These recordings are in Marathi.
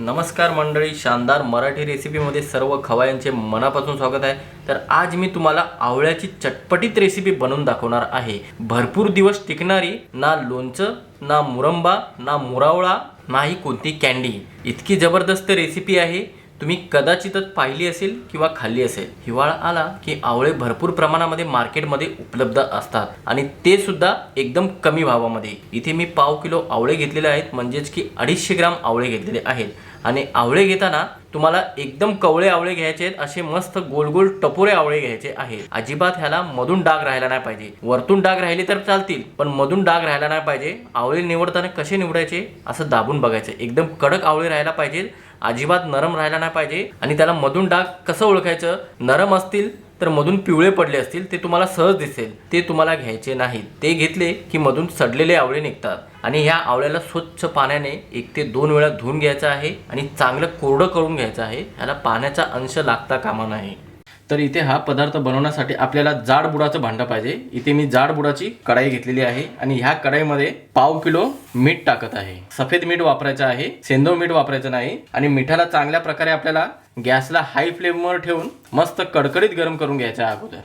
नमस्कार मंडळी शानदार मराठी रेसिपीमध्ये सर्व खवायांचे मनापासून स्वागत आहे. तर आज मी तुम्हाला आवळ्याची चटपटीत रेसिपी बनवून दाखवणार आहे. भरपूर दिवस टिकणारी ना लोणचं ना मुरंबा ना मुरावळा नाही कोणती कॅन्डी इतकी जबरदस्त रेसिपी आहे. तुम्ही कदाचितच पाहिली असेल किंवा खाल्ली असेल. हिवाळा आला की आवळे भरपूर प्रमाणामध्ये मार्केटमध्ये उपलब्ध असतात आणि ते सुद्धा एकदम कमी भावामध्ये. इथे मी पाव किलो आवळे घेतलेले आहेत म्हणजेच की अडीचशे ग्राम आवळे घेतलेले आहेत. आणि आवळे घेताना तुम्हाला एकदम कवळे आवळे घ्यायचे आहेत असे मस्त गोल गोल टपोरे आवळे घ्यायचे आहेत. अजिबात ह्याला मधून डाग राहायला नाही पाहिजे. वरतून डाग राहिले तर चालतील पण मधून डाग राहायला नाही पाहिजे. आवळे निवडताना कसे निवडायचे असं दाबून बघायचं. एकदम कडक आवळे राहायला पाहिजे अजिबात नरम राहायला नाही पाहिजे. आणि त्याला मधून डाग कसं ओळखायचं? नरम असतील तर मधून पिवळे पडले असतील ते तुम्हाला सहज दिसेल. ते तुम्हाला घ्यायचे नाहीत. ते घेतले की मधून सडलेले आवळे निघतात. आणि ह्या आवळ्याला स्वच्छ पाण्याने एक ते दोन वेळा धुवून घ्यायचं आहे आणि चांगलं कोरडं करून घ्यायचं आहे. ह्याला पाण्याचा अंश लागता कामा नाही तर इथे हा पदार्थ बनवण्यासाठी आपल्याला जाड बुडाचं भांडं पाहिजे. इथे मी जाड बुडाची कढाई घेतलेली आहे आणि ह्या कढाईमध्ये पाव किलो मीठ टाकत आहे. सफेद मीठ वापरायचं आहे सेंदव मीठ वापरायचं नाही आणि मिठाला चांगल्या प्रकारे आपल्याला गॅसला हाय फ्लेमवर ठेवून मस्त कडकडीत गरम करून घ्यायचं आहे अगोदर.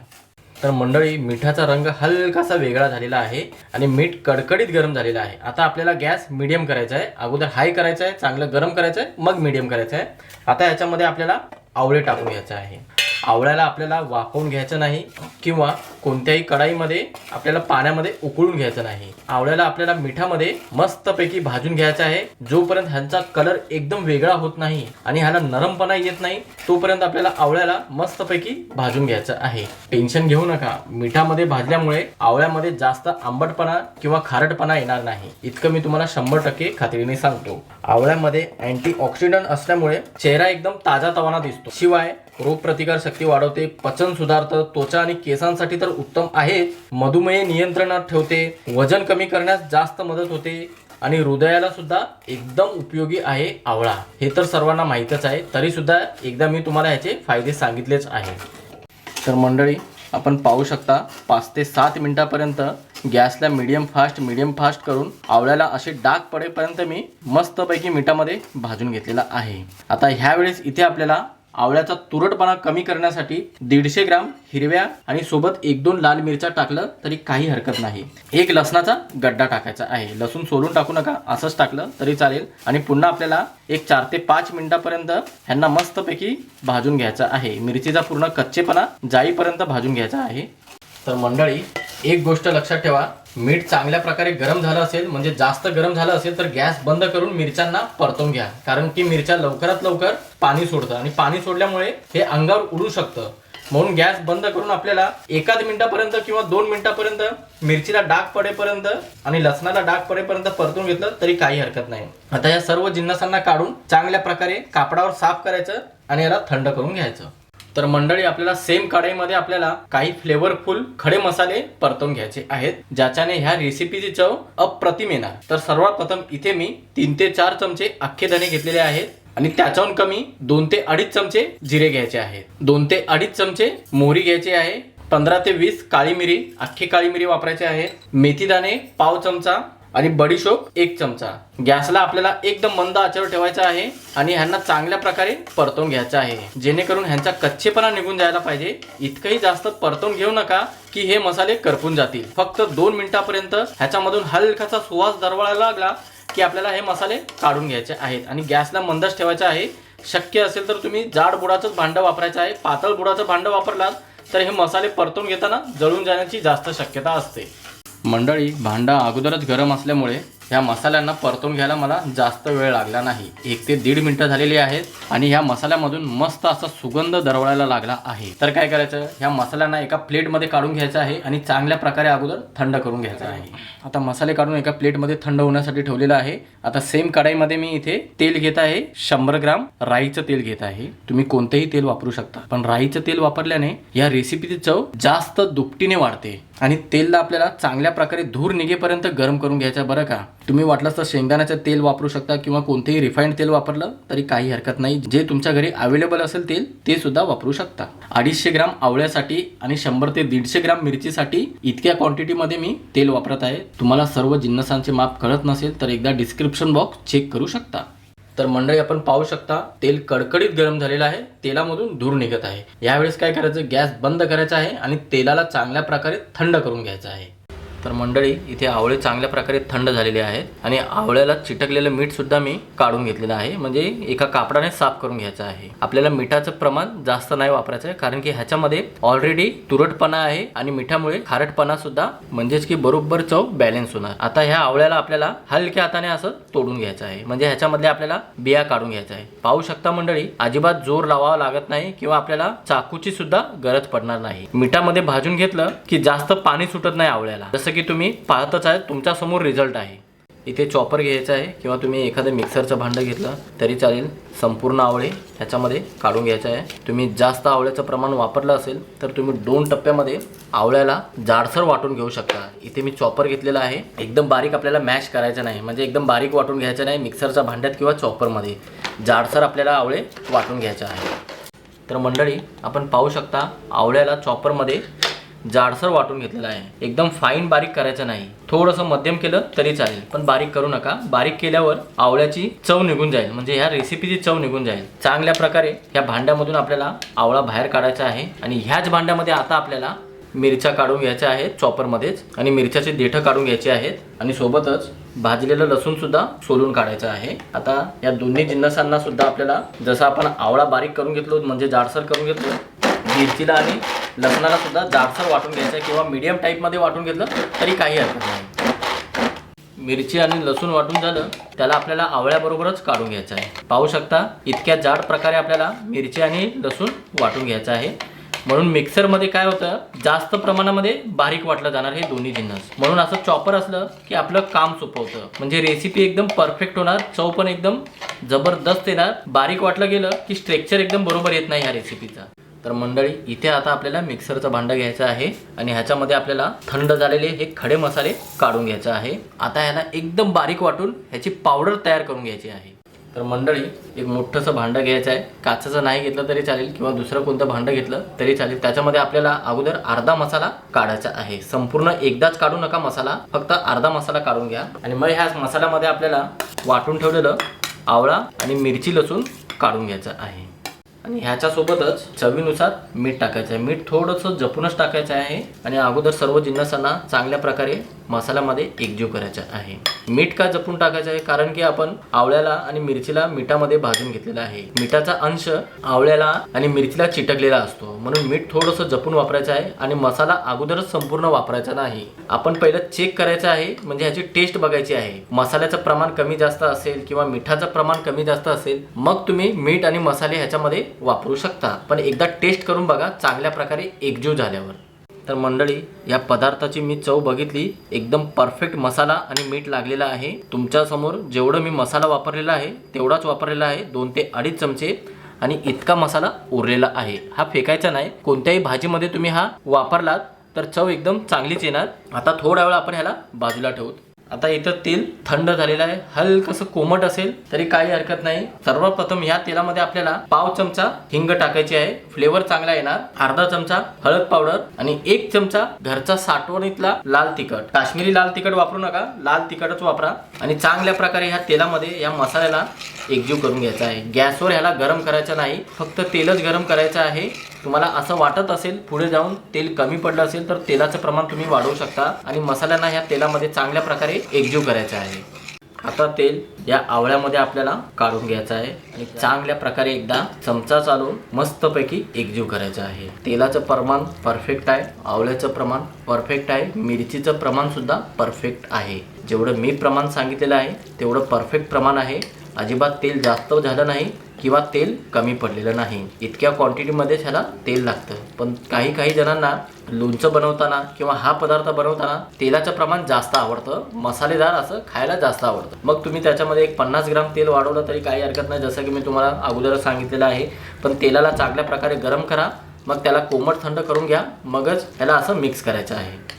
तर मंडळी मिठाचा रंग हलकासा वेगळा झालेला आहे आणि मीठ कडकडीत गरम झालेला आहे. आता आपल्याला गॅस मिडियम करायचा आहे. अगोदर हाय करायचा आहे चांगलं गरम करायचं आहे मग मिडियम करायचं आहे. आता याच्यामध्ये आपल्याला आवळे टाकून घ्यायचं आहे. आवळ्याला आपल्याला वाफवून घ्यायचं नाही किंवा कोणत्याही कढाईमध्ये आपल्याला पाण्यामध्ये उकळून घ्यायचं नाही. आवळ्याला आपल्याला मिठामध्ये मस्तपैकी भाजून घ्यायचं आहे. जोपर्यंत ह्यांचा कलर एकदम वेगळा होत नाही आणि ह्याला नरमपणा येत नाही तोपर्यंत आपल्याला आवळ्याला मस्तपैकी भाजून घ्यायचं आहे. टेन्शन घेऊ नका. मिठामध्ये भाजल्यामुळे आवळ्यामध्ये जास्त आंबटपणा किंवा खारटपणा येणार नाही. इतकं मी तुम्हाला शंभर टक्के खात्रीने सांगतो. आवळ्यामध्ये अँटी ऑक्सिडंट असल्यामुळे चेहरा एकदम ताजा तवाना दिसतो. शिवाय रोगप्रतिकार शक्ती वाढवते पचन सुधारतं त्वचा आणि केसांसाठी तर उत्तम आहे. मधुमेह नियंत्रणात ठेवते वजन कमी करण्यास जास्त मदत होते आणि हृदयाला सुद्धा एकदम उपयोगी आहे आवळा. हे तर सर्वांना माहीतच आहे. तरी सुद्धा एकदा मी तुम्हाला ह्याचे फायदे सांगितलेच आहे. तर मंडळी आपण पाहू शकता पाच ते सात मिनिटापर्यंत गॅसला मिडियम फास्ट मिडियम फास्ट करून आवळ्याला असे डाग पडेपर्यंत मी मस्तपैकी मिठामध्ये भाजून घेतलेला आहे. आता ह्यावेळेस इथे आपल्याला आवळ्याचा तुरटपणा कमी करण्यासाठी दीडशे ग्राम हिरव्या आणि सोबत एक दोन लाल मिरच्या टाकलं तरी काही हरकत नाही. एक लसणाचा गड्डा टाकायचा आहे. लसूण सोलून टाकू नका असंच टाकलं तरी चालेल. आणि पुन्हा आपल्याला एक चार ते पाच मिनिटापर्यंत ह्यांना मस्तपैकी भाजून घ्यायचा आहे. मिरचीचा पूर्ण कच्चेपणा जाईपर्यंत भाजून घ्यायचा आहे. तर मंडळी एक गोष्ट लक्षात ठेवा. मीठ चांगल्या प्रकारे गरम झालं असेल म्हणजे जास्त गरम झालं असेल तर गॅस बंद करून मिरच्यांना परतून घ्या. कारण की मिरच्या लवकरात लवकर पाणी सोडतं आणि पाणी सोडल्यामुळे हे अंगावर उडू शकतं. म्हणून गॅस बंद करून आपल्याला एकाच मिनिटापर्यंत किंवा दोन मिनिटापर्यंत मिरचीला डाग पडेपर्यंत आणि लसणाला डाग पडेपर्यंत परतून घेतलं तरी काही हरकत नाही. आता या सर्व जिन्नसांना काढून चांगल्या प्रकारे कापडावर साफ करायचं आणि याला थंड करून घ्यायचं. तर मंडळी आपल्याला सेम कढईमध्ये आपल्याला काही फ्लेवरफुल खडे मसाले परतून घ्यायचे आहेत ज्याच्याने ह्या रेसिपीची चव अप्रतिम येणार. तर सर्वात प्रथम इथे मी तीन ते चार चमचे अख्खे धणे घेतलेले आहेत आणि त्याच्याहून कमी दोन ते अडीच चमचे जिरे घ्यायचे आहेत. दोन ते अडीच चमचे मोहरी घ्यायची आहे. पंधरा ते वीस काळी मिरी अख्खी काळी मिरी वापरायची आहे. मेथीदाणे पाव चमचा आणि बडीशोप एक चमचा. गॅसला आपल्याला एकदम मंद आचेवर ठेवायचा आहे आणि ह्यांना चांगल्या प्रकारे परतून घ्यायचं आहे. जेणेकरून ह्यांचा कच्चेपणा निघून जायला पाहिजे. इतकंही जास्त परतून घेऊ नका की हे मसाले करपून जातील. फक्त दोन मिनिटापर्यंत ह्याच्यामधून हलकाचा सुवास दरवळायला लागला की आपल्याला हे मसाले काढून घ्यायचे आहेत. आणि गॅसला मंदच ठेवायचा आहे. शक्य असेल तर तुम्ही जाड बुडाचंच भांडं वापरायचं आहे. पातळ बुडाचं भांडं वापरलात तर हे मसाले परतून घेताना जळून जाण्याची जास्त शक्यता असते. मंडळी भांडा अगोदरच गरम असल्यामुळे ह्या मसाल्यांना परतून घ्यायला मला जास्त वेळ लागला नाही. एक ते दीड मिनिटं झालेली आहेत आणि ह्या मसाल्यामधून मस्त असा सुगंध दरवळायला लागला आहे. तर काय करायचं? ह्या मसाल्यांना एका प्लेटमध्ये काढून घ्यायचं आहे आणि चांगल्या प्रकारे अगोदर थंड करून घ्यायचं आहे. आता मसाले काढून एका प्लेटमध्ये थंड होण्यासाठी ठेवलेलं आहे. आता सेम कढाईमध्ये मी इथे तेल घेत आहे. शंभर ग्राम राईचं तेल घेत आहे. तुम्ही कोणतेही तेल वापरू शकता. पण राईचं तेल वापरल्याने या रेसिपीची चव जास्त दुपटीने वाढते आणि तेलला आपल्याला चांगल्या प्रकारे धूर निघेपर्यंत गरम करून घ्यायचं बरं का? तुम्ही वाटलंच तर शेंगदाण्याचं तेल वापरू शकता किंवा कोणतेही रिफाईंड तेल वापरलं तरी काही हरकत नाही. जे तुमच्या घरी अवेलेबल असेल तेल ते सुद्धा वापरू शकता. अडीचशे ग्राम आवळ्यासाठी आणि शंभर ते दीडशे ग्राम मिरचीसाठी इतक्या क्वांटिटीमध्ये मी तेल वापरत आहे. तुम्हाला सर्व जिन्नसांचे माप कळत नसेल तर एकदा डिस्क्रिप्शन बॉक्स चेक करू शकता. तर मंडळी आपण पाहू शकता तेल कडकडीत गरम झालेलं आहे. तेलामधून धूर निघत आहे. यावेळेस काय करायचं? गॅस बंद करायचा आहे आणि तेलाला चांगल्या प्रकारे थंड करून घ्यायचं आहे. तर मंडळी इथे आवळे चांगल्या प्रकारे थंड झालेले आहेत आणि आवळ्याला चिटकलेलं मीठ सुद्धा मी काढून घेतलेलं आहे. म्हणजे एका कापडाने साफ करून घ्यायचं आहे. आपल्याला मिठाचं प्रमाण जास्त नाही वापरायचं आहे कारण की ह्याच्यामध्ये ऑलरेडी तुरटपणा आहे आणि मिठामुळे खारटपणा सुद्धा म्हणजेच की बरोबर चव बॅलन्स होणार. आता ह्या आवळ्याला आपल्याला हलक्या हाताने असं तोडून घ्यायचं आहे. म्हणजे ह्याच्यामधले आपल्याला बिया काढून घ्यायचं आहे. पाहू शकता मंडळी अजिबात जोर लावावा लागत नाही किंवा आपल्याला चाकूची सुद्धा गरज पडणार नाही. मिठामध्ये भाजून घेतलं की जास्त पाणी सुटत नाही आवळ्याला. जसं की तुम्ही पाहतच आहे तुमच्यासमोर रिझल्ट आहे. इथे चॉपर घ्यायचं आहे किंवा तुम्ही एखादं मिक्सरचं भांडं घेतलं तरी चालेल. संपूर्ण आवळे ह्याच्यामध्ये काढून घ्यायचं आहे. तुम्ही जास्त आवळ्याचं प्रमाण वापरलं असेल तर तुम्ही दोन टप्प्यामध्ये आवळ्याला जाडसर वाटून घेऊ शकता. इथे मी चॉपर घेतलेला आहे. एकदम बारीक आपल्याला मॅश करायचं नाही. म्हणजे एकदम बारीक वाटून घ्यायचं नाही मिक्सरच्या भांड्यात किंवा चॉपरमध्ये जाडसर आपल्याला आवळे वाटून घ्यायचे आहे. तर मंडळी आपण पाहू शकता आवळ्याला चॉपरमध्ये जाडसर वाटून घेतलेला आहे. एकदम फाईन बारीक करायचं नाही. थोडंसं मध्यम केलं तरी चालेल. पण बारीक करू नका. बारीक केल्यावर आवळ्याची चव निघून जाईल. म्हणजे ह्या रेसिपीची चव निघून जाईल. चांगल्या प्रकारे ह्या भांड्यामधून आपल्याला आवळा बाहेर काढायचा आहे. आणि ह्याच भांड्यामध्ये आता आपल्याला मिरच्या काढून घ्यायच्या आहेत चॉपरमध्येच आणि मिरच्याचे देठं काढून घ्यायचे आहेत. आणि सोबतच भाजलेलं लसूण सुद्धा सोलून काढायचं आहे. आता या दोन्ही जिन्नसांना सुद्धा आपल्याला जसं आपण आवळा बारीक करून घेतलो म्हणजे जाडसर करून घेतलो मिरचीला आणि लसणाला सुद्धा जाडसर वाटून घ्यायचं आहे किंवा मीडियम टाईपमध्ये वाटून घेतलं तरी काही हरकत नाही. मिरची आणि लसूण वाटून झालं त्याला आपल्याला आवळ्याबरोबरच काढून घ्यायचं आहे. पाहू शकता इतक्या जाड प्रकारे आपल्याला मिरची आणि लसूण वाटून घ्यायचं आहे. म्हणून मिक्सरमध्ये काय होतं जास्त प्रमाणामध्ये बारीक वाटलं जाणार हे दोन्ही जिन्नस. म्हणून असं चॉपर असलं की आपलं काम सोपवतं. म्हणजे रेसिपी एकदम परफेक्ट होणार चव पण एकदम जबरदस्त येणार. बारीक वाटलं गेलं की स्ट्रेक्चर एकदम बरोबर येत नाही ह्या रेसिपीचा तर मंडळी इथे आता आपल्याला मिक्सरचं भांडं घ्यायचं आहे आणि ह्याच्यामध्ये आपल्याला थंड झालेले हे खडे मसाले काढून घ्यायचे आहे. आता ह्याला एकदम बारीक वाटून ह्याची पावडर तयार करून घ्यायची आहे. तर मंडळी एक मोठंसं भांडं घ्यायचं आहे. काचेचं नाही घेतलं तरी चालेल किंवा दुसरं कोणतं भांडं घेतलं तरी चालेल. त्याच्यामध्ये आपल्याला अगोदर अर्धा मसाला काढायचा आहे. संपूर्ण एकदाच काढू नका मसाला. फक्त अर्धा मसाला काढून घ्या. आणि मग ह्या मसाल्यामध्ये आपल्याला वाटून ठेवलेलं आवळा आणि मिरची लसूण काढून घ्यायचं आहे. आणि ह्याच्यासोबतच चवीनुसार मीठ टाकायचं आहे. मीठ थोडंसं जपूनच टाकायचं आहे आणि अगोदर सर्व जिन्नसांना चांगल्या प्रकारे मसाल्यामध्ये एकजीव करायचा आहे. मीठ का जपून टाकायचं आहे? कारण की आपण आवळ्याला आणि मिरचीला मिठामध्ये भाजून घेतलेला आहे. मिठाचा अंश आवळ्याला आणि मिरचीला चिटकलेला असतो. म्हणून मीठ थोडंसं जपून वापरायचं आहे आणि मसाला अगोदरच संपूर्ण वापरायचा नाही. आपण पहिलं चेक करायचं आहे म्हणजे ह्याची टेस्ट बघायची आहे. मसाल्याचं प्रमाण कमी जास्त असेल किंवा मिठाचं प्रमाण कमी जास्त असेल मग तुम्ही मीठ आणि मसाले ह्याच्यामध्ये वापरू शकता. पण एकदा टेस्ट करून बघा चांगल्या प्रकारे एकजीव झाल्यावर. तर मंडळी या पदार्थाची मी चव बघितली. एकदम परफेक्ट मसाला आणि मीठ लागलेला आहे. तुमच्यासमोर जेवढं मी मसाला वापरलेला आहे तेवढाच वापरलेला आहे. दोन ते अडीच चमचे आणि इतका मसाला उरलेला आहे. हा फेकायचा नाही. कोणत्याही भाजीमध्ये तुम्ही हा वापरलात तर चव एकदम चांगलीच येणार. आता थोडा वेळ आपण ह्याला बाजूला ठेवू. आता इथं तेल थंड झालेलं आहे. हलकसं कोमट असेल तरी काही हरकत नाही. सर्वप्रथम ह्या तेलामध्ये आपल्याला पाव चमचा हिंग टाकायची आहे. फ्लेवर चांगला येणार. अर्धा चमचा हळद पावडर आणि एक चमचा घरचा साठवणीतला लाल तिखट. काश्मीरी लाल तिखट वापरू नका. लाल तिखटच वापरा. आणि चांगल्या प्रकारे ह्या तेलामध्ये या मसाल्याला एकजीव करून घ्यायचा आहे. गॅसवर ह्याला गरम करायचा नाही. फक्त तेलच गरम करायचं आहे. तुम्हाला असं वाटत असेल पुढे जाऊन तेल कमी पडलं असेल तर तेलाचं प्रमाण तुम्ही वाढवू शकता. आणि मसाल्यांना ह्या तेलामध्ये चांगल्या प्रकारे एकजीव करायचं आहे. आता तेल या आवळ्यामध्ये आपल्याला काढून घ्यायचं आहे. आणि चांगल्या प्रकारे एकदा चमचा चालवून मस्तपैकी एकजीव करायचं आहे. तेलाचं प्रमाण परफेक्ट आहे. आवळ्याचं प्रमाण परफेक्ट आहे. मिरचीचं प्रमाण सुद्धा परफेक्ट आहे. जेवढं मी प्रमाण सांगितलेलं आहे तेवढं परफेक्ट प्रमाण आहे. अजिबात तेल जास्त झालं नाही किंवा तेल कमी पडलेलं नाही. इतक्या क्वांटिटीमध्ये ह्याला तेल लागतं. पण काही काही जणांना लोणचं बनवताना किंवा हा पदार्थ बनवताना तेलाचं प्रमाण जास्त आवडतं. मसालेदार असं खायला जास्त आवडतं. मग तुम्ही त्याच्यामध्ये एक पन्नास ग्राम तेल वाढवलं तरी काही हरकत नाही. जसं की मी तुम्हाला अगोदरच सांगितलेलं आहे. पण तेलाला चांगल्या प्रकारे गरम करा. मग त्याला कोमट थंड करून घ्या. मगच ह्याला असं मिक्स करायचं आहे.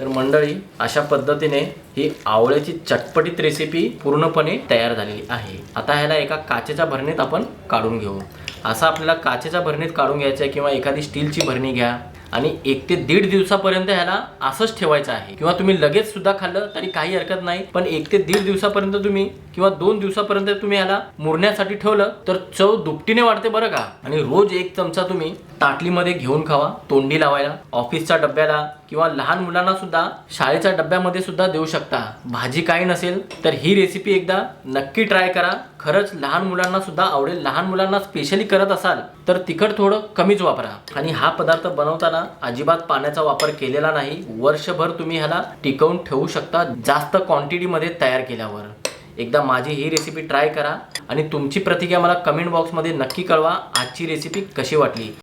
तर मंडळी अशा पद्धतीने ही आवळ्याची चटपटीत रेसिपी पूर्णपणे तयार झालेली आहे. आता ह्याला एका काचेच्या भरणीत आपण काढून घेऊ. असा आपल्याला काचेच्या भरणीत काढून घ्यायचं आहे किंवा एखादी स्टीलची भरणी घ्या आणि एक ते दीड दिवसापर्यंत ह्याला असंच ठेवायचं आहे. किंवा तुम्ही लगेच सुद्धा खाल्लं तरी काही हरकत नाही पण एक ते दीड दिवसापर्यंत तुम्ही किंवा दोन दिवसापर्यंत तुम्ही याला मुरण्यासाठी ठेवलं तर चव दुपटीने वाढते बरं का? आणि रोज एक चमचा तुम्ही ताटलीमध्ये घेऊन खावा तोंडी लावायला. ऑफिसच्या डब्याला किंवा लहान मुलांना सुद्धा शाळेच्या डब्यामध्ये सुद्धा देऊ शकता. भाजी काही नसेल तर ही रेसिपी एकदा नक्की ट्राय करा. खरंच लहान मुलांना सुद्धा आवडेल. लहान मुलांना स्पेशली करत असाल तर तिखट थोडं कमीच वापरा. आणि हा पदार्थ बनवताना अजिबात पाण्याचा वापर केलेला नाही. वर्षभर तुम्ही ह्याला टिकवून ठेवू शकता जास्त क्वांटिटीमध्ये तयार केल्यावर. एकदा माझी ही रेसिपी ट्राय करा आणि तुमची प्रतिक्रिया मला कमेंट बॉक्समध्ये नक्की कळवा. आजची रेसिपी कशी वाटली?